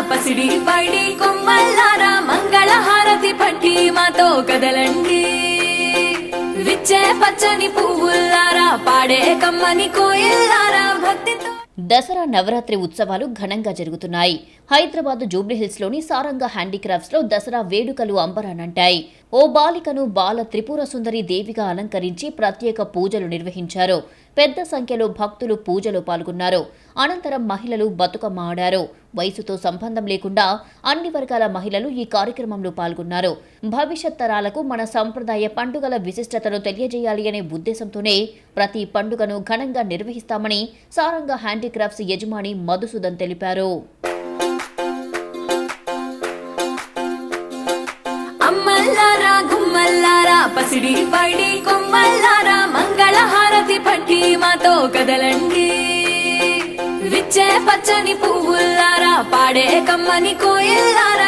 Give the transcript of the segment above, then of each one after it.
పసిడి కొమ్మల్లారా మంగళ హారతి పట్టి మాతో కదలండి. విచ్చే పచ్చని పువ్వుల్లారా పాడే కమ్మని కోయిల్లారా భక్తితో. దసరా నవరాత్రి ఉత్సవాలు ఘనంగా జరుగుతున్నాయి. హైదరాబాద్ జూబ్లీహిల్స్లోని సారంగ హ్యాండీక్రాఫ్ట్స్లో దసరా వేడుకలు అంబరానంటాయి. ఓ బాలికను బాల త్రిపుర సుందరి దేవిగా అలంకరించి ప్రత్యేక పూజలు నిర్వహించారు. పెద్ద సంఖ్యలో భక్తులు పూజలో పాల్గొన్నారు. అనంతరం మహిళలు బతుకమ్మ ఆడారు. వయసుతో సంబంధం లేకుండా అన్ని వర్గాల మహిళలు ఈ కార్యక్రమంలో పాల్గొన్నారు. భవిష్యత్ తరాలకు మన సంప్రదాయ పండుగల విశిష్టతను తెలియజేయాలి అనే ఉద్దేశంతోనే ప్రతి పండుగను ఘనంగా నిర్వహిస్తామని సారంగ హ్యాండీక్రాఫ్ట్స్ యజమాని మధుసూదన్ తెలిపారు. గుమ్మల్లారా పసిడి పడి కొమ్మల్లారా మంగళహారతి పట్టి మాతో కదలండి. విచ్చే పచ్చని పువ్వుల్లారా పాడే కమ్మని కోయిల్లారా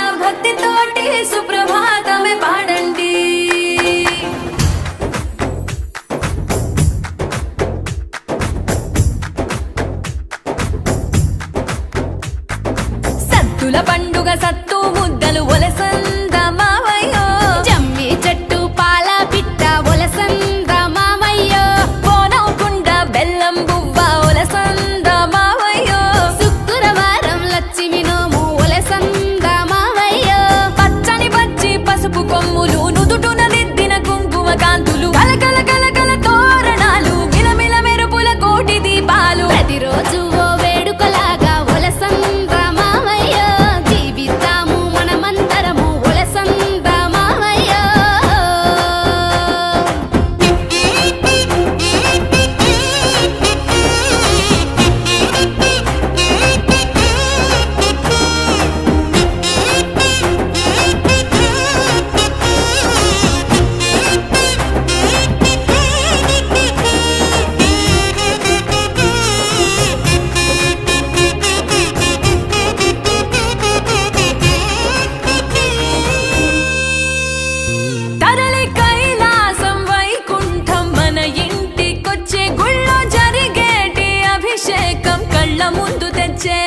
కళ్ళ ముందు తెచ్చే.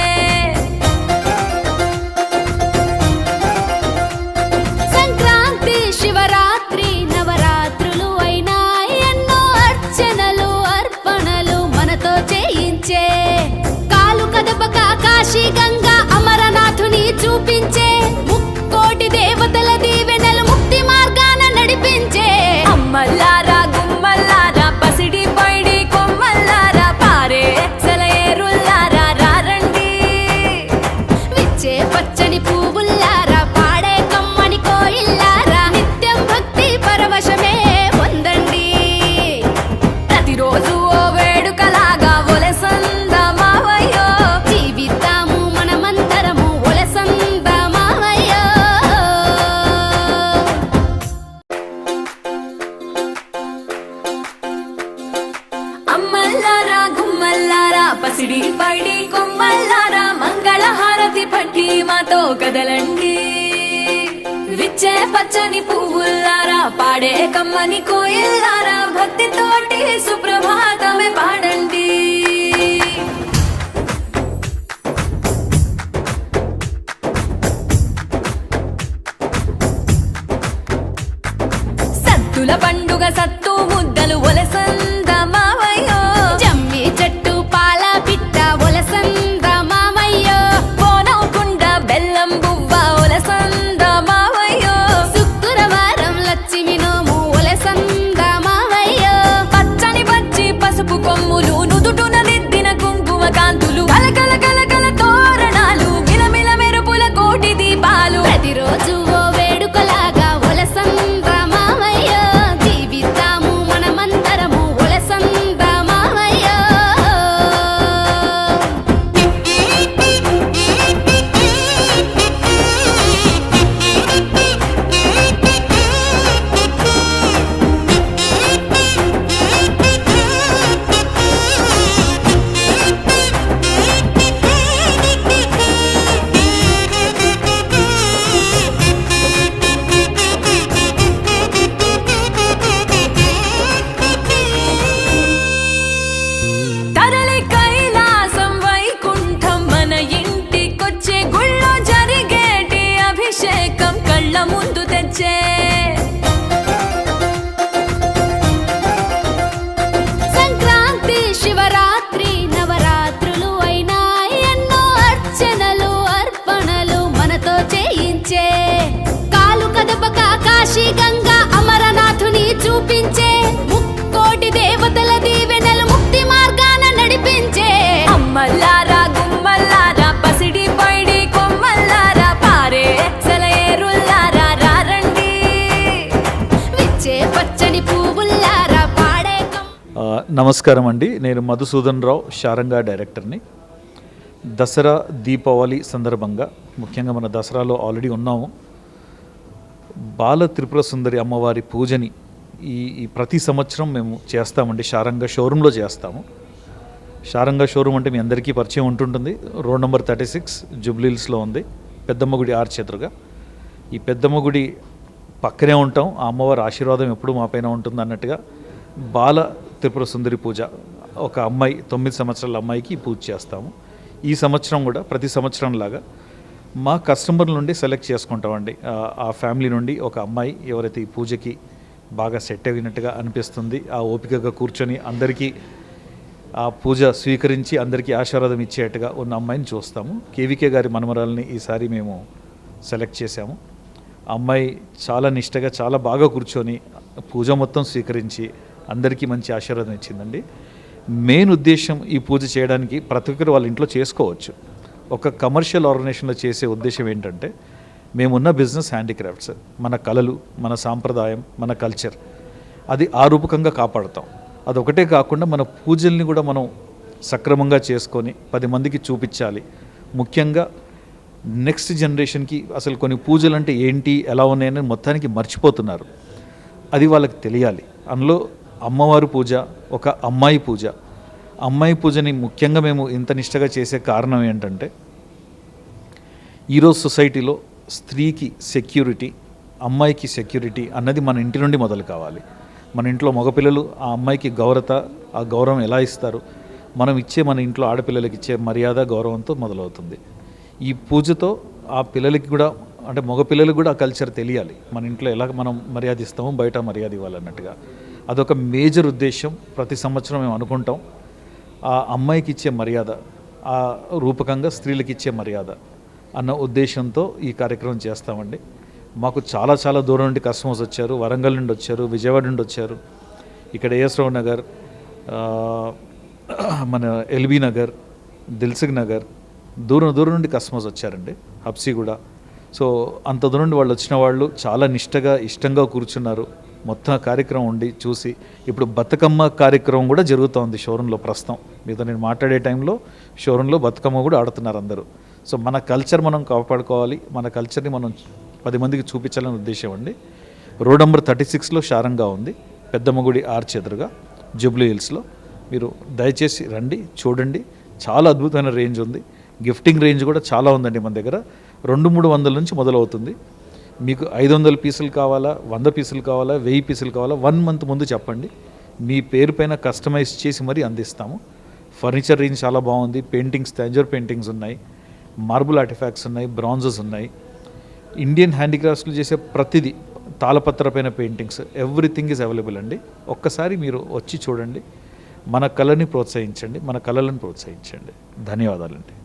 సంక్రాంతి శివరాత్రి నవరాత్రులు అయినా ఎన్నో అర్చనలు అర్పణలు మనతో చేయించే. కాలు కదపక కాశీ గంగ కదలండి. విచ్చే పచ్చని పువ్వుల్లారా పాడే కమ్మని కోయిల్లారా భక్తితోటి సుప్ర కాశీ గంగా అమరనాథుని చూపించే ముక్కోటి దేవతల దీవెనలు ముక్తి మార్గాన నడిపించే. అమ్మల్లారా గుమ్మల్లారా పసిడి పైడి కొమ్మల్లారా పారే సెలయేరుల్లారా రారండి విచ్చే పచ్చని పువ్వుల్లారా పాడే నమస్కారం అండి. నేను మధుసూదన్ రావు శారంగా డైరెక్టర్ని. దసరా దీపావళి సందర్భంగా ముఖ్యంగా మన దసరాలో ఆల్రెడీ ఉన్నాము. బాల త్రిపుర సుందరి అమ్మవారి పూజని ఈ ఈ ప్రతి సంవత్సరం మేము చేస్తామండి. షారంగా షోరూంలో చేస్తాము. షారంగా షోరూమ్ అంటే మీ అందరికీ పరిచయం ఉంటుంటుంది. రోడ్ నెంబర్ థర్టీ సిక్స్ జుబ్లీల్స్లో ఉంది. పెద్దమ్మ గుడి ఆర్చ్ ఎదురుగా ఈ పెద్దమ్మ గుడి పక్కనే ఉంటాం. ఆ అమ్మవారి ఆశీర్వాదం ఎప్పుడు మా పైన ఉంటుంది అన్నట్టుగా బాల త్రిపుర సుందరి పూజ ఒక అమ్మాయి తొమ్మిది సంవత్సరాల అమ్మాయికి పూజ చేస్తాము. ఈ సంవత్సరం కూడా ప్రతి సంవత్సరం లాగా మా కస్టమర్ నుండి సెలెక్ట్ చేసుకుంటామండి. ఆ- ఫ్యామిలీ నుండి ఒక అమ్మాయి ఎవరైతే ఈ పూజకి బాగా సెట్ అయినట్టుగా అనిపిస్తుంది ఆ ఓపికగా కూర్చొని అందరికీ ఆ పూజ స్వీకరించి అందరికీ ఆశీర్వాదం ఇచ్చేట్టుగా ఉన్న అమ్మాయిని చూస్తాము. కేవీకే గారి మనమరాల్ని ఈసారి మేము సెలెక్ట్ చేశాము. అమ్మాయి చాలా నిష్టగా చాలా బాగా కూర్చొని పూజ మొత్తం స్వీకరించి అందరికీ మంచి ఆశీర్వాదం ఇచ్చిందండి. మెయిన్ ఉద్దేశం ఈ పూజ చేయడానికి ప్రతి ఒక్కరు వాళ్ళ ఇంట్లో చేసుకోవచ్చు. ఒక కమర్షియల్ ఆర్గనైజేషన్లో చేసే ఉద్దేశం ఏంటంటే మేమున్న బిజినెస్ హ్యాండిక్రాఫ్ట్స్ మన కళలు మన సాంప్రదాయం మన కల్చర్ అది ఆ రూపకంగా కాపాడుతాం. అదొకటే కాకుండా మన పూజల్ని కూడా మనం సక్రమంగా చేసుకొని పది మందికి చూపించాలి. ముఖ్యంగా నెక్స్ట్ జనరేషన్కి అసలు కొన్ని పూజలు అంటే ఏంటి ఎలా ఉన్నాయని మొత్తానికి మర్చిపోతున్నారు. అది వాళ్ళకి తెలియాలి. అందులో అమ్మవారి పూజ ఒక అమ్మాయి పూజ అమ్మాయి పూజని ముఖ్యంగా మేము ఇంత నిష్టగా చేసే కారణం ఏంటంటే ఈరోజు సొసైటీలో స్త్రీకి సెక్యూరిటీ అమ్మాయికి సెక్యూరిటీ అన్నది మన ఇంటి నుండి మొదలు కావాలి. మన ఇంట్లో మగపిల్లలు ఆ అమ్మాయికి గౌరత ఆ గౌరవం ఎలా ఇస్తారు? మనం ఇచ్చే మన ఇంట్లో ఆడపిల్లలకి ఇచ్చే మర్యాద గౌరవంతో మొదలవుతుంది. ఈ పూజతో ఆ పిల్లలకి కూడా అంటే మగపిల్లలకు కూడా ఆ కల్చర్ తెలియాలి. మన ఇంట్లో ఎలా మనం మర్యాద ఇస్తామో బయట మర్యాద ఇవ్వాలన్నట్టుగా. అదొక మేజర్ ఉద్దేశం ప్రతి సంవత్సరం మేము అనుకుంటాం. ఆ అమ్మాయికి ఇచ్చే మర్యాద ఆ రూపకంగా స్త్రీలకు ఇచ్చే మర్యాద అన్న ఉద్దేశంతో ఈ కార్యక్రమం చేస్తామండి. మాకు చాలా చాలా దూరం నుండి కస్టమర్స్ వచ్చారు వరంగల్ నుండి వచ్చారు విజయవాడ నుండి వచ్చారు. ఇక్కడ ఏఎస్ నగర్ మన ఎల్బీ నగర్ దిల్సుఖ్ నగర్ దూరం దూరం నుండి కస్టమర్స్ వచ్చారండి హబ్సీగూడ సో అంత దూరం నుండి వాళ్ళు వచ్చిన వాళ్ళు చాలా నిష్టగా ఇష్టంగా కూర్చున్నారు. మొత్తం కార్యక్రమం ఉండి చూసి ఇప్పుడు బతుకమ్మ కార్యక్రమం కూడా జరుగుతోంది షోరూంలో ప్రస్తుతం. మీతో నేను మాట్లాడే టైంలో షోరూంలో బతుకమ్మ కూడా ఆడుతున్నారు అందరూ. సో మన కల్చర్ మనం కాపాడుకోవాలి మన కల్చర్ని మనం పది మందికి చూపించాలనే ఉద్దేశం అండి. రోడ్ నెంబర్ థర్టీ సిక్స్లో శారంగా ఉంది పెద్దమ్మగుడి ఆర్చ్ ఎదురుగా జూబ్లీ హిల్స్లో. మీరు దయచేసి రండి చూడండి. చాలా అద్భుతమైన రేంజ్ ఉంది. గిఫ్టింగ్ రేంజ్ కూడా చాలా ఉందండి మన దగ్గర. రెండు మూడు వందల నుంచి మొదలవుతుంది. మీకు ఐదు వందల పీసులు కావాలా వంద పీసులు కావాలా వెయ్యి పీసులు కావాలా వన్ మంత్ ముందు చెప్పండి. మీ పేరు పైన కస్టమైజ్ చేసి మరీ అందిస్తాము. ఫర్నిచర్ రేంజ్ చాలా బాగుంది. పెయింటింగ్స్ తంజర్ పెయింటింగ్స్ ఉన్నాయి. మార్బుల్ ఆర్టిఫాక్ట్స్ ఉన్నాయి. బ్రాంజెస్ ఉన్నాయి. ఇండియన్ హ్యాండిక్రాఫ్ట్లు చేసే ప్రతిదీ తాళపత్ర పైన పెయింటింగ్స్ ఎవ్రీథింగ్ ఈజ్ అవైలబుల్ అండి. ఒక్కసారి మీరు వచ్చి చూడండి. మన కళని ప్రోత్సహించండి. మన కళలను ప్రోత్సహించండి. ధన్యవాదాలండి.